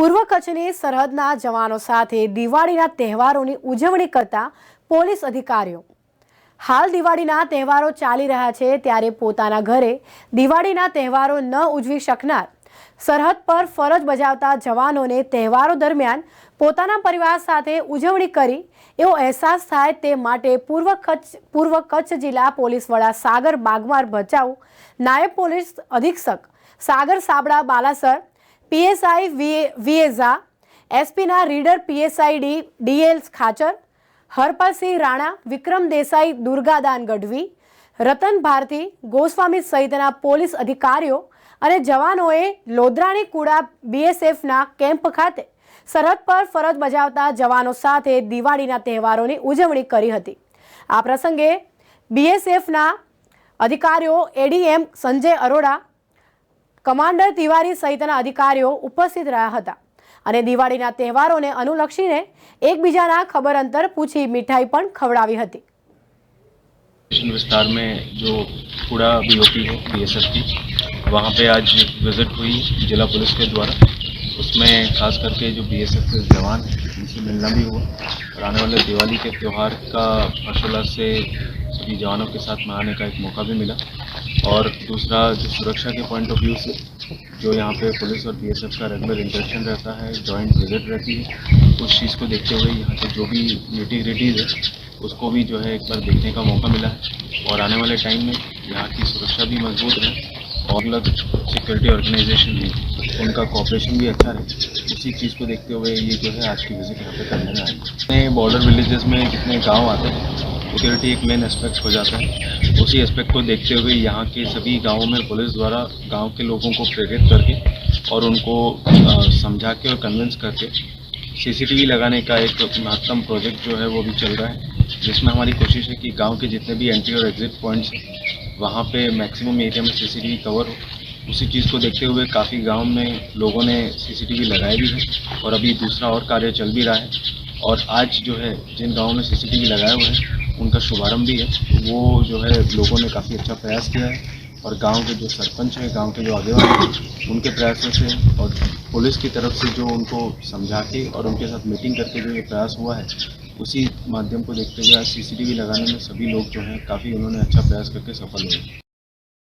પૂર્વ કચ્છની સરહદના જવાનો સાથે દિવાળીના તહેવારોની ઉજવણી કરતા પોલીસ અધિકારીઓ. હાલ દિવાળીના તહેવારો ચાલી રહ્યા છે ત્યારે પોતાના ઘરે દિવાળીના તહેવારો ન ઉજવી શકનાર સરહદ પર ફરજ બજાવતા જવાનોને તહેવારો દરમિયાન પોતાના પરિવાર સાથે ઉજવણી કરી એવો અહેસાસ થાય તે માટે પૂર્વ કચ્છ પૂર્વ કચ્છ જિલ્લા પોલીસ વડા સાગર બાગમાર ભચાઉ, નાયબ પોલીસ અધિક્ષક સાગર સાબડા બાલાસર પીએસઆઈ વીએઝા, એસપીના reader PSI D DL Khachar, Harpalsinh Rana, Vikram Desai, Durgadan Gadhvi, Ratan Bharti, Goswami સહિતના પોલીસ અધિકારીઓ અને જવાનોએ લોધરાણી કુડા બીએસએફના કેમ્પ ખાતે સરહદ પર ફરજ બજાવતા જવાનો સાથે દિવાળીના તહેવારોની ઉજવણી કરી હતી. આ પ્રસંગે બીએસએફના અધિકારીઓ, એડીએમ સંજય અરોડા કમાન્ડર તિવારી સહિતના અધિકારીઓ ઉપસ્થિત રહ્યા હતા અને દિવાળીના તહેવારોને અનુલક્ષીને એકબીજાના ખબર અંતર પૂછી મીઠાઈ પણ ખવડાવી હતી स्टेशन विस्तार में जो कूड़ा बीओपी है बीएसएफ की वहाँ पे आज विजिट हुई जिला पुलिस के द्वारा उसमें खास करके जो बीएसएफ के जवान हैं उनसे मिलना भी हुआ और आने वाले दिवाली के त्यौहार का हर्षोल्लास से सभी जवानों के साथ मनाने का एक मौका भी मिला। और दूसरा, जो सुरक्षा के पॉइंट ऑफ़ व्यू से, जो यहाँ पे पुलिस और बीएसएफ का रेगुलर इंटरेक्शन रहता है जॉइंट विज़िट रहती है, उस चीज़ को देखते हुए यहाँ पे जो भी निटी ग्रिटीज है, उसको भी जो है एक बार देखने का मौका मिला। है और आने वाले टाइम में यहाँ की सुरक्षा भी मज़बूत रहे, और अलग सिक्योरिटी ऑर्गेनाइजेशन भी, उनका कॉपरेशन भी अच्छा रहे। इसी चीज़ को देखते हुए ये जो है आज की विज़िट यहाँ पे करने में आई बॉर्डर विलेजेस में जितने गाँव आते हैं सिक्योरिटी एक मेन एस्पेक्ट हो जाता है। उसी एस्पेक्ट को देखते हुए यहाँ के सभी गाँवों में पुलिस द्वारा गाँव के लोगों को प्रेरित करके और उनको समझा के और कन्विंस करके सीसीटीवी लगाने का एक महत्तम प्रोजेक्ट जो है वो भी चल रहा है। जिसमें हमारी कोशिश है कि गाँव के जितने भी एंट्री और एग्जिट पॉइंट्स हैं, वहाँ पे मैक्सिमम एरिया में सीसीटीवी कवर हो। उसी चीज़ को देखते हुए काफ़ी गाँव में लोगों ने सीसीटीवी लगाए भी हैं और अभी दूसरा और कार्य चल भी रहा है। और आज जो है, जिन गाँवों में सीसीटीवी लगाए हुए हैं उनका शुभारंभ भी है। वो जो है लोगों ने काफ़ी अच्छा प्रयास किया है और गाँव के जो सरपंच हैं, गाँव के जो आगे वाले हैं, उनके प्रयासों से और पुलिस की तरफ़ से जो उनको समझा के और उनके साथ मीटिंग करके जो ये प्रयास हुआ है, उसी माध्यम को देखते हुए आज सीसीटीवी लगाने में सभी लोग जो हैं, काफ़ी उन्होंने अच्छा प्रयास करके सफल हुए।